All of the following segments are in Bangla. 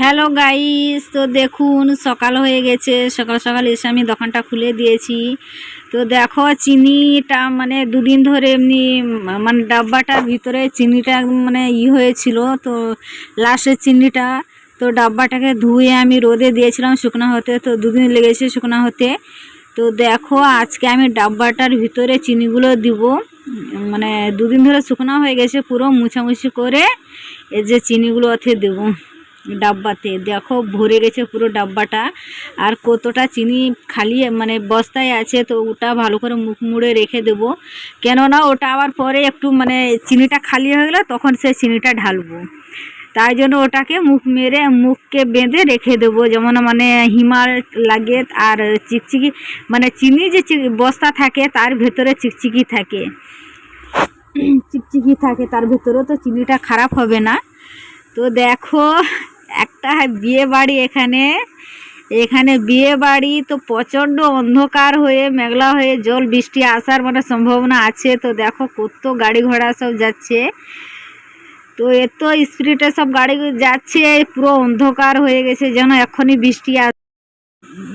হ্যালো গাইস তো দেখুন, সকাল হয়ে গেছে। সকাল সকাল এসে আমি দোকানটা খুলে দিয়েছি। তো দেখো, চিনিটা মানে দুদিন ধরে এমনি মানে ডাব্বাটার ভিতরে চিনিটা মানে ই হয়েছিল। তো লাস্টের চিনিটা, তো ডাব্বাটাকে ধুয়ে আমি রোদে দিয়েছিলাম শুকনো হতে। তো দুদিন লেগেছে শুকনো হতে। তো দেখো, আজকে আমি ডাব্বাটার ভিতরে চিনিগুলো দিব। মানে দুদিন ধরে শুকনো হয়ে গেছে, পুরো মুছামুছি করে এই যে চিনিগুলো ওতে দেবো। ডাব্বাতে। দেখো, ভরে গেছে পুরো ডাব্বাটা। আর কতটা চিনি খালি মানে বস্তায় আছে, তো ওটা ভালো করে মুখ মুড়ে রেখে দেবো। কেননা ওটা আবার পরে একটু মানে চিনিটা খালি হয়ে গেলে তখন সে চিনিটা ঢালবো। তাই জন্য ওটাকে মুখ মেরে, মুখকে বেঁধে রেখে দেবো। যেমন মানে হিমার লাগে আর চিকচিকি মানে চিনি যে বস্তা থাকে, তার ভেতরে চিকচিকি থাকে। চিকচিকি থাকে, তার ভেতরেও তো চিনিটা খারাপ হবে না। তো দেখো একটা বিয়ে বাড়ি এখানে। এখানে বিয়ে বাড়ি তো প্রচণ্ড অন্ধকার হয়ে, মেঘলা হয়ে, জল, বৃষ্টি আসার মানে সম্ভাবনা আছে। তো দেখো কত গাড়ি ঘোড়া সব যাচ্ছে। তো এত স্পিডে সব গাড়ি যাচ্ছে, পুরো অন্ধকার হয়ে গেছে যেন এখনই বৃষ্টি আস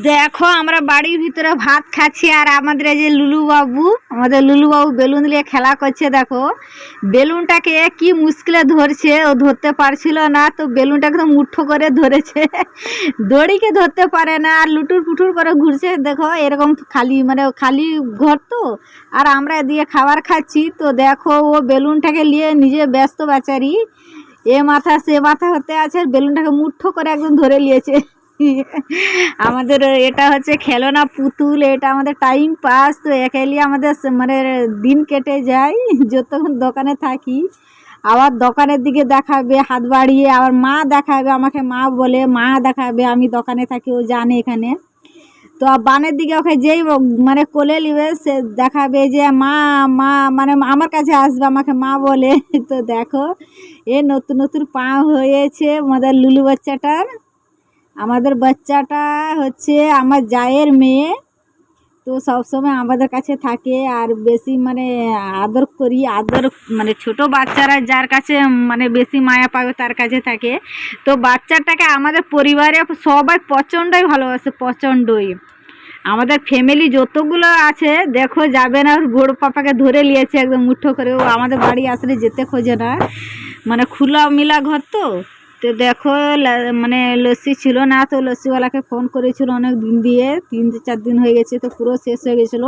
দেখো, আমরা বাড়ির ভিতরে ভাত খাচ্ছি আর আমাদের যে লুলু বাবু আমাদের লুলু বাবু বেলুন দিয়ে খেলা করছে, দেখো। বেলুনটাকে কি মুশকিলে ধরছে, ও ধরতে পারছিল না, তো বেলুনটাকে তো মুঠো করে ধরেছে। দড়িকে ধরতে পারে না, আর লুটুর পুটুর করে ঘুরছে, দেখো, এরকম খালি মানে খালি ঘর তো। আর আমরা এদিকে খাবার খাচ্ছি, তো দেখো, ও বেলুনটাকে নিয়ে নিজে ব্যস্ত বেচারি। এ মাথা, সে মাথা হতে আছে, আর বেলুনটাকে মুঠো করে একদম ধরে নিয়েছে। আমাদের এটা হচ্ছে খেলনা পুতুল, এটা আমাদের টাইম পাস তো একালি আমাদের মানে দিন কেটে যায়। যতক্ষণ দোকানে থাকি, আবার দোকানের দিকে দেখাবে, হাত বাড়িয়ে আবার মা দেখাবে, আমাকে মা বলে, মা দেখাবে, আমি দোকানে থাকি, ও জানে এখানে। তো বানের দিকে ওকে যেই মানে কোলে নিবে, সে দেখাবে যে, মা মা মানে আমার কাছে আসবে। আমাকে মা বলে, তো দেখো, এ নতুন নতুন পা হয়েছে আমাদের লুলু বাচ্চাটার। আমাদের বাচ্চাটা হচ্ছে আমার জায়ের মেয়ে। তো সবসময় আমাদের কাছে থাকে আর বেশি মানে আদর করি, আদর মানে ছোট বাচ্চারা যার কাছে মানে বেশি মায়া পাবে তার কাছে থাকে। তো বাচ্চাটাকে আমাদের পরিবারে সবাই প্রচণ্ডই ভালোবাসে, প্রচণ্ডই। আমাদের ফ্যামিলি যতগুলো আছে, দেখো যাবে না, ওর বড় পাপাকে ধরে নিয়েছে একদম মুঠো করে। ও আমাদের বাড়ি আসলে যেতে খোঁজে না। মানে খোলা মিলা ঘর তো। তো দেখো মানে লস্যি ছিল না, তো লস্যিওয়ালাকে ফোন করেছিল অনেক দিন দিয়ে, তিন চার দিন হয়ে গেছে, তো পুরো শেষ হয়ে গেছিল।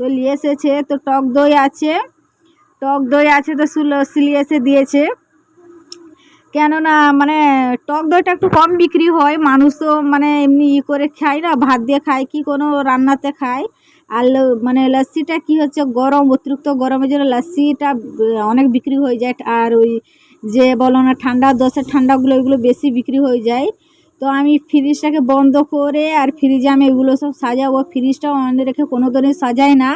তো নিয়ে এসেছে, তো টক দই আছে, টক দই আছে তো লস্যি নিয়ে এসে দিয়েছে। কেননা মানে টক দইটা একটু কম বিক্রি হয়, মানুষ তো মানে এমনি ই করে খায় না, ভাত দিয়ে খায়, কি কোনো রান্নাতে খায়। আর মানে লস্যিটা কি হচ্ছে, গরম, অতিরিক্ত গরমের জন্য লস্যিটা অনেক বিক্রি হয়ে যায়, আর ওই যে বলো না, ঠান্ডা, দশের ঠান্ডাগুলো, এগুলো বেশি বিক্রি হয়ে যায়। তো আমি ফ্রিজটাকে বন্ধ করে আর ফ্রিজে আমি এগুলো সব সাজাবো। ফ্রিজটাও অন রেখে কোনো দিনই সাজাই না।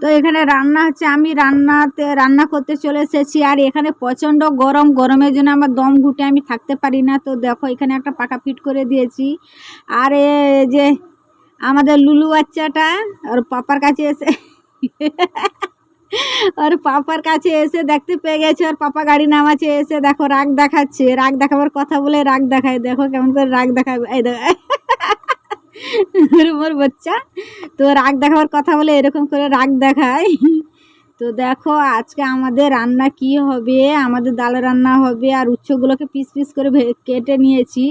তো এখানে রান্না হচ্ছে, আমি রান্নাতে, রান্না করতে চলে এসেছি। আর এখানে প্রচণ্ড গরম, গরমের জন্য আমার দম ঘুটে আমি থাকতে পারি না। তো দেখো, এখানে একটা পাকা ফিট করে দিয়েছি। আর এ যে আমাদের লুলু বাচ্চাটা আর পাপার কাছে এসে ওর পাপার কাছে এসে দেখতে পেয়ে গেছে ওর পাপা গাড়ি নামাচ্ছে, এসে দেখো রাগ দেখাচ্ছে, রাগ দেখাবার কথা বলে রাগ দেখায়, দেখো কেমন করে রাগ দেখাবে, এই মোর বাচ্চা, তো রাগ দেখাবার কথা বলে এরকম করে রাগ দেখায়। তো দেখো আজকে আমাদের রান্না কি হবে, আমাদের ডাল রান্না হবে, আর উচ্ছগুলোকে পিস পিস করে কেটে নিয়েছি।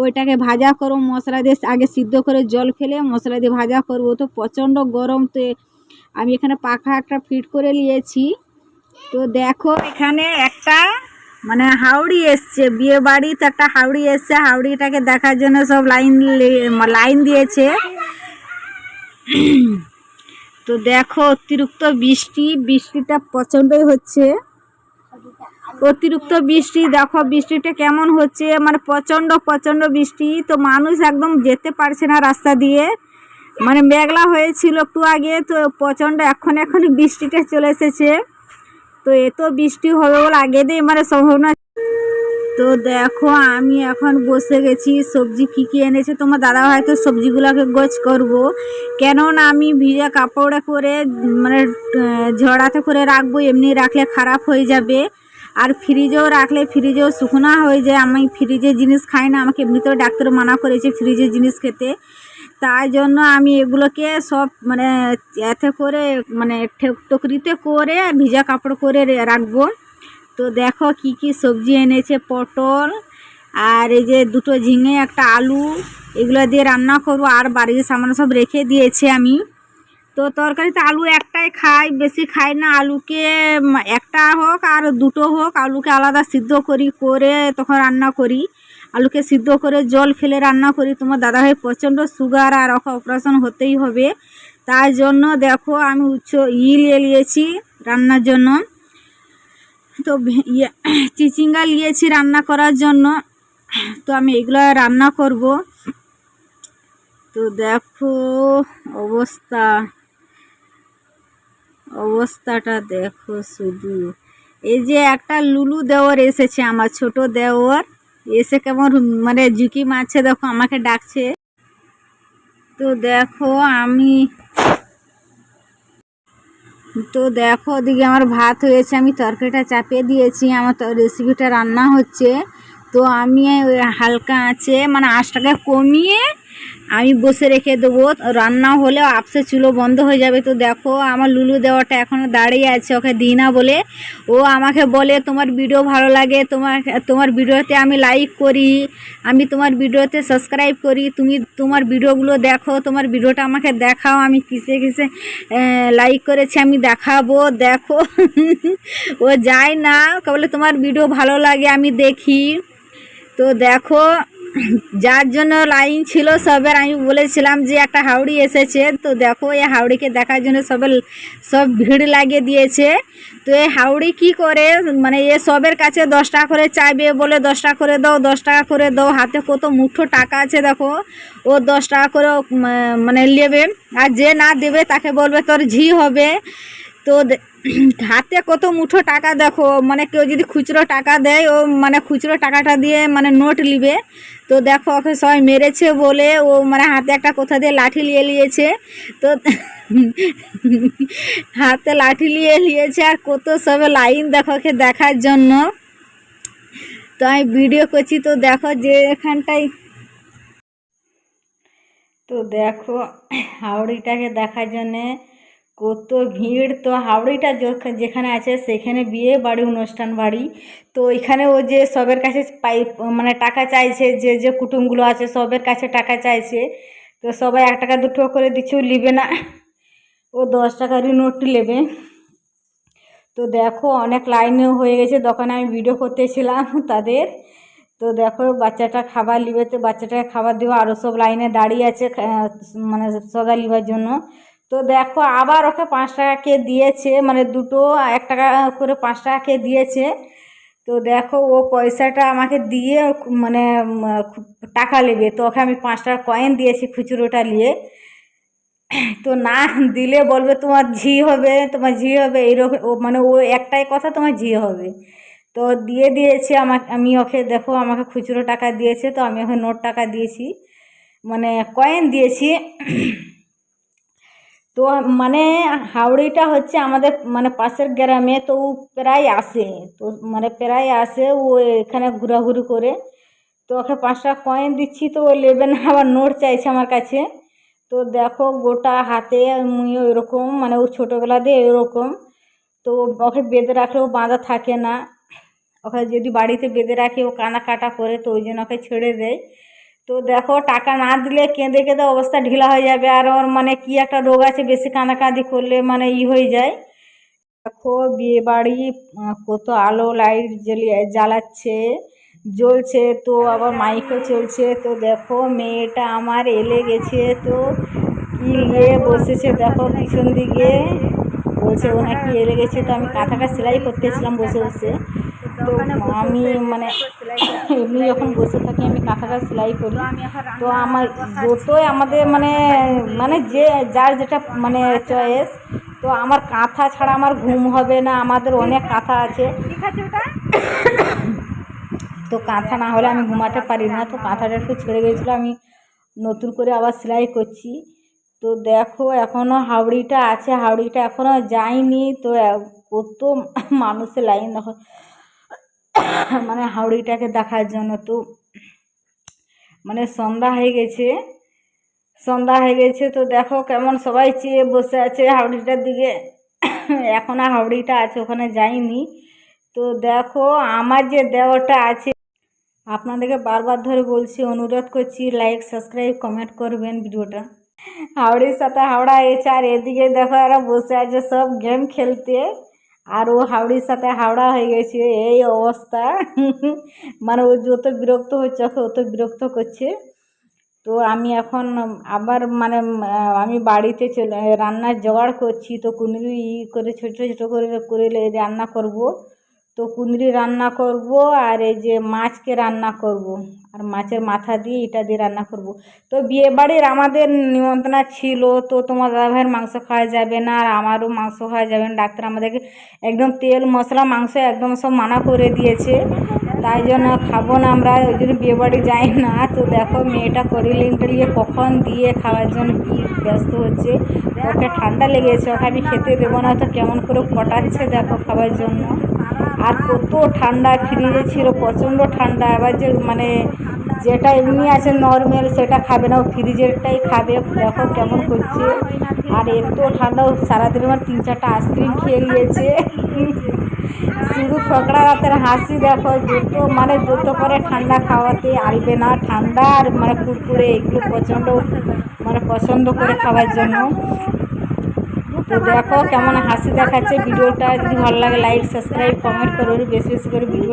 ওইটাকে ভাজা করো মশলা দিয়ে আগে সিদ্ধ করে জল ফেলে মশলা দিয়ে ভাজা করব, তো প্রচণ্ড গরম, তো আমি এখানে পাখা একটা ফিট করে নিয়েছি। তো দেখো এখানে একটা মানে হাওড়ি এসছে বিয়ে বাড়িতে একটা হাওড়ি এসছে। হাওড়িটাকে দেখার জন্য সব লাইন লাইন দিয়েছে। তো দেখো অতিরিক্ত বৃষ্টি, বৃষ্টিটা প্রচণ্ডই হচ্ছে। অতিরিক্ত বৃষ্টি, দেখো বৃষ্টিটা কেমন হচ্ছে। মানে প্রচণ্ড প্রচণ্ড বৃষ্টি। তো মানুষ একদম যেতে পারছে না রাস্তা দিয়ে। মানে মেঘলা হয়েছিল একটু আগে, তো প্রচণ্ড এখন এখন বৃষ্টিটা চলে এসেছে। তো এত বৃষ্টি হবে বলে আগে দিয়ে মানে সম্ভাবনা তো দেখো, আমি এখন বসে গেছি, সবজি কি কি এনেছে। তোমার দাদা হয়তো সবজিগুলোকে গোছ করব। কেননা আমি ভিজা কাপড়ে করে মানে ঝড়াতে করে রাখব, এমনি রাখলে খারাপ হয়ে যাবে। আর ফ্রিজেও রাখলে ফ্রিজেও শুকনা হয়ে যায়। আমি ফ্রিজের জিনিস খাই না। আমাকে এমনিতেও ডাক্তার মানা করেছে ফ্রিজের জিনিস খেতে। তাই জন্য আমি এগুলোকে সব মানে এতে করে মানে টকরিতে করে ভিজা কাপড় করে রাখব। তো দেখো কি কি সবজি এনেছে, পটল, আর এই যে দুটো ঝিঙে, একটা আলু, এগুলো দিয়ে রান্না করব। আর বাড়ির সামান সব রেখে দিয়েছে আমি। তো তরকারিতে আলু একটাই খাই, বেশি খাই না। আলুকে একটা হোক আর দুটো হোক, আলুকে আলাদা সিদ্ধ করি, করে তখন রান্না করি। আলুকে সিদ্ধ করে জল ফেলে রান্না করি। তোমার দাদাভাই প্রচণ্ড সুগার আর অপারেশন হতেই হবে। তাই জন্য দেখো আমি উচ্চ ই নিয়ে নিয়েছি রান্নার জন্য। তো ইয়ে চিচিঙ্গা নিয়েছি রান্না করার জন্য। তো আমি এগুলো রান্না করব। তো দেখো অবস্থা। অবস্থাটা দেখো শুধু। এই যে একটা লুলু দেওয়ার এসেছে আমার ছোট দেওয়ার। এসে কেমন মানে ঝুঁকি মারছে, দেখো আমাকে ডাকছে। তো দেখো আমি, তো দেখো ওদিকে আমার ভাত হয়েছে, আমি তরকারিটা চাপিয়ে দিয়েছি, আমার রেসিপিটা রান্না হচ্ছে। তো আমি হালকা আছে মানে আঁচটাকে কমিয়ে আমি বসে রেখে দেবো। রান্না হলে আপসে চুলো বন্ধ হয়ে যাবে। তো দেখো, আমার লুলু দেওয়াটা এখনও দাঁড়িয়ে আছে ওকে দিই না বলে। ও আমাকে বলে, তোমার ভিডিও ভালো লাগে, তোমার তোমার ভিডিওতে আমি লাইক করি, আমি তোমার ভিডিওতে সাবস্ক্রাইব করি। তুমি তোমার ভিডিওগুলো দেখো, তোমার ভিডিওটা আমাকে দেখাও। আমি কিসে কিসে লাইক করেছি আমি দেখাবো। দেখো, ও যায় না। বলে, তোমার ভিডিও ভালো লাগে, আমি দেখি। তো দেখো যার জন্য লাইন ছিল সবের আমি বলেছিলাম যে একটা হাওড়ি এসেছে। তো দেখো, এই হাওড়িকে দেখার জন্য সবের সব ভিড় লাগিয়ে দিয়েছে। তো এই হাওড়ি কি করে? মানে এ সবের কাছে দশ টাকা করে চাইবে বলে দশ টাকা করে দাও, দশ টাকা করে দাও, হাতে কত মুঠো টাকা আছে দেখো। ও দশ টাকা করে মানে নেবে। আর যে না দেবে তাকে বলবে তোর ঝি হবে। তো হাতে কত মুঠো টাকা দেখো। মানে কেউ যদি খুচরো টাকা দেয়, ও মানে খুচরো টাকাটা দিয়ে মানে নোট নিবে। তো দেখো ওকে সবাই মেরেছে বলে ও মানে হাতে একটা কোথা দিয়ে লাঠি নিয়ে নিয়েছে। তো হাতে লাঠি নিয়ে নিয়েছে আর কত সবে লাইন দেখো ওকে দেখার জন্য। তো আমি ভিডিও করছি, তো দেখো যে এখানটায় তো দেখো হাওড়িটাকে দেখার জন্যে কত ভিড়। তো হাওড়িটা যেখানে আছে সেখানে বিয়ে বাড়ি, অনুষ্ঠান বাড়ি। তো এখানে ও যে সবের কাছে পাই মানে টাকা চাইছে, যে যে কুটুমগুলো আছে সবের কাছে টাকা চাইছে, তো সবাই এক টাকা দু টাকা করে দিচ্ছে, ও নিবে না। ও দশ টাকারই নোট নেবে। তো দেখো অনেক লাইনেও হয়ে গেছে, দোকানে আমি ভিডিও করতেছিলাম তাদের। তো দেখো বাচ্চাটা খাবার নিবে, তো বাচ্চাটাকে খাবার দেবো। আরও সব লাইনে দাঁড়িয়ে আছে মানে সদা লিবার জন্য। তো দেখো আবার ওকে পাঁচ টাকা কে দিয়েছে মানে দুটো, এক টাকা করে পাঁচ টাকা কে দিয়েছে। তো দেখো ও পয়সাটা আমাকে দিয়ে মানে টাকা নেবে। তো ওকে আমি পাঁচ টাকা কয়েন দিয়েছি খুচরোটা নিয়ে। তো না দিলে বলবে তোমার ঝি হবে, তোমার ঝি হবে, এইরকম, ও মানে ও একটাই কথা, তোমার ঝি হবে। তো দিয়ে দিয়েছে আমাকে, আমি ওকে দেখো আমাকে খুচরো টাকা দিয়েছে, তো আমি ওকে নোট টাকা দিয়েছি। মানে কয়েন দিয়েছি। তো মানে হাওড়িটা হচ্ছে আমাদের মানে পাশের গ্রামে তো ও প্রায় আসে। তো মানে প্রায় আসে ও এখানে ঘোরাঘুরি করে। তো ওকে পাঁচটা কয়েন দিচ্ছি, তো ও নেবে না, আবার নোট চাইছে আমার কাছে। তো দেখো গোটা হাতে মুইও এরকম মানে ও ছোটোবেলা দিয়ে এরকম তো ওকে বেঁধে রাখলেও বাঁধা থাকে না। ওকে যদি বাড়িতে বেঁধে রাখি, ও কানা কাটা করে, তো ওই জন্য ওকে ছেড়ে দেয়। তো দেখো, টাকা না দিলে কেঁদে কেঁদে অবস্থা ঢিলা হয়ে যাবে। আর ওর মানে কি একটা রোগ আছে, বেশি কাঁদাকাঁদি করলে মানে ই হয়ে যায়। দেখো, বিয়ে বাড়ি কত আলো, লাইট জ্বালিয়ে জ্বালাচ্ছে, জ্বলছে। তো আবার মাইকও চলছে। তো দেখো, মেয়েটা আমার এলে গেছে। তো কি নিয়ে বসেছে দেখো পিছন দিকে। বলছে, ও নাকি এলে গেছে। তো আমি কাঁথাটা সেলাই করতেছিলাম বসে বসে। তো আমি মানে এমনি যখন বসে থাকি, আমি কাঁথাটা সেলাই করি। তো আমার যতই আমাদের মানে মানে যে, যার যেটা মানে চয়েস তো আমার কাঁথা ছাড়া আমার ঘুম হবে না, আমাদের অনেক কাঁথা আছে। তো কাঁথা না হলে আমি ঘুমাতে পারি না। তো কাঁথাটা একটু ছেড়ে গিয়েছিল, আমি নতুন করে আবার সেলাই করছি। তো দেখো এখনও হাওড়িটা আছে হাওড়িটা এখনও যায়নি। তো কত মানুষের লাইন দেখো। মানে হাওড়িটাকে দেখার জন্য তো মানে সন্ধ্যা হয়ে গেছে। সন্ধ্যা হয়ে গেছে তো দেখো কেমন সবাই চেয়ে বসে আছে হাওড়িটার দিকে। এখন হাওড়িটা আছে, ওখানে যাইনি। তো দেখো আমার যে দেওয়াটা আছে, আপনাদেরকে বারবার ধরে বলছি, অনুরোধ করছি লাইক সাবস্ক্রাইব কমেন্ট করবেন ভিডিওটা। হাওড়ির সাথে হাওড়া এসে আর এদিকে দেখো এরা বসে আছে সব গেম খেলতে। আর ও হাওড়ির সাথে হাওড়া হয়ে গেছে, এই অবস্থা। মানে ও যত বিরক্ত হচ্ছে ওকে অত বিরক্ত করছে। তো আমি এখন আবার মানে আমি বাড়িতে চলে, রান্নার জোগাড় করছি। তো কুঁদরি ই করে, ছোটো ছোটো করে করে রান্না করব। তো কুঁদরি রান্না করব আর এই যে মাছকে রান্না করব। আর মাছের মাথা দিয়ে এটা দিয়ে রান্না করব। তো বিয়ে বাড়ির আমাদের নিমন্ত্রণ ছিল, তো তোমার দাদাভাইয়ের মাংস খাওয়া যাবে না আর আমারও মাংস খাওয়া যাবে না। ডাক্তার আমাদেরকে একদম তেল, মশলা, মাংস একদম সব মানা করে দিয়েছে। তাই জন্য খাব না আমরা, ওই জন্য বিয়ে বাড়ি যাই না। তো দেখো মেয়েটা করিলিং টলিয়ে কখন দিয়ে খাওয়ার জন্য কি ব্যস্ত হচ্ছে। ওকে ঠান্ডা লেগেছে, ওকে আমি খেতে দেবো না, তো কেমন করে পটাচ্ছে দেখো খাওয়ার জন্য। আর কত ঠান্ডা, ফ্রিজে ছিল, প্রচণ্ড ঠান্ডা। এবার যে মানে যেটা এমনি আছে নর্মাল সেটা খাবে না। ও ফ্রিজেরটাই খাবে। দেখো কেমন করছে। আর এত ঠান্ডা সারাদিন আমার তিন চারটা আইসক্রিম খেয়ে নিয়েছে। শুধু ফকড়া রাতের হাসি দেখো যত মানে যত করে ঠান্ডা খাওয়াতে আসবে না। ঠান্ডা আর মানে কুরকুরে, এগুলো প্রচণ্ড মানে পছন্দ করে খাওয়ার জন্য। তো দেখো কেমন হাসি দেখাচ্ছে ভিডিওটা। যদি ভালো লাগে লাইক সাবস্ক্রাইব কমেন্ট করো বেশি বেশি করে ভিডিও